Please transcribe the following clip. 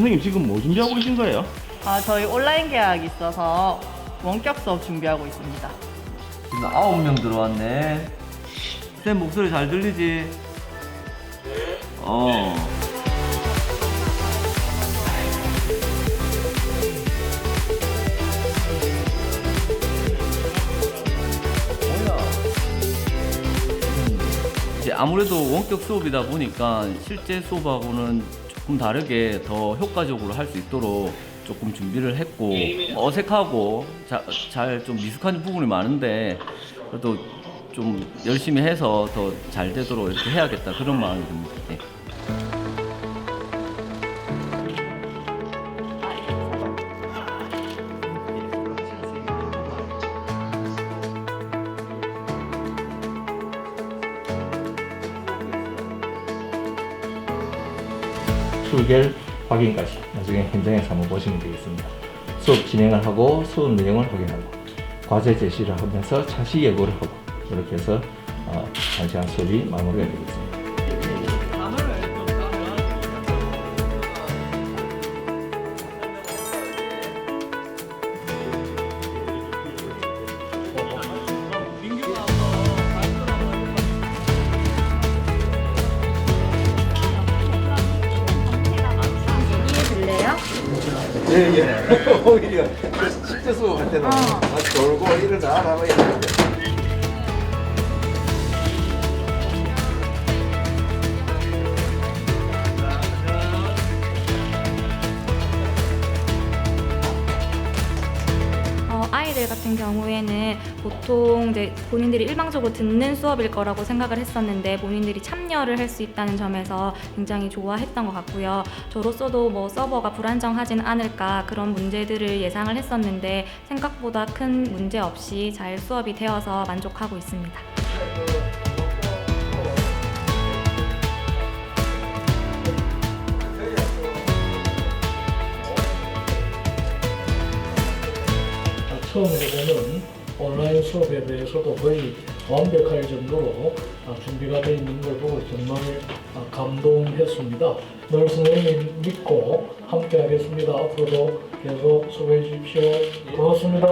선생님 지금 뭐 준비하고 계신 거예요? 아, 저희 온라인 계약 있어서 원격 수업 준비하고 있습니다. 지금 아홉 명 들어왔네. 쌤 목소리 잘 들리지? 어. 이제 아무래도 원격 수업이다 보니까 실제 수업하고는 조금 다르게 더 효과적으로 할 수 있도록 조금 준비를 했고 어색하고 잘 좀 미숙한 부분이 많은데 그래도 좀 열심히 해서 더 잘 되도록 이렇게 해야겠다 그런 마음이 듭니다. 네. 출결 확인까지 나중에 현장에서 한번 보시면 되겠습니다. 수업 진행을 하고 수업 내용을 확인하고 과제 제시를 하면서 차시 예고를 하고 이렇게 해서 어, 한 시간 수업이 마무리가 되겠습니다. 예 예. 오히려 실제 수업할 때는 같이 돌고 일을 잘하고 이러는데. 어, 아이들 같은 경우에는 보통 이제 본인들이 일방적으로 듣는 수업일 거라고 생각을 했었는데 본인들이 참여를 할 수 있다는 점에서 굉장히 좋아했던 것 같고요. 저로서도 뭐 서버가 불안정하진 않을까 그런 문제들을 예상을 했었는데 생각보다 큰 문제 없이 잘 수업이 되어서 만족하고 있습니다. 처음으로는 온라인 수업에 대해서도 거의 완벽할 정도로 아, 준비가 되어 있는 걸 보고 정말 아, 감동했습니다. 늘 선생님 믿고 함께 하겠습니다. 앞으로도 계속 수고해 주십시오. 고맙습니다.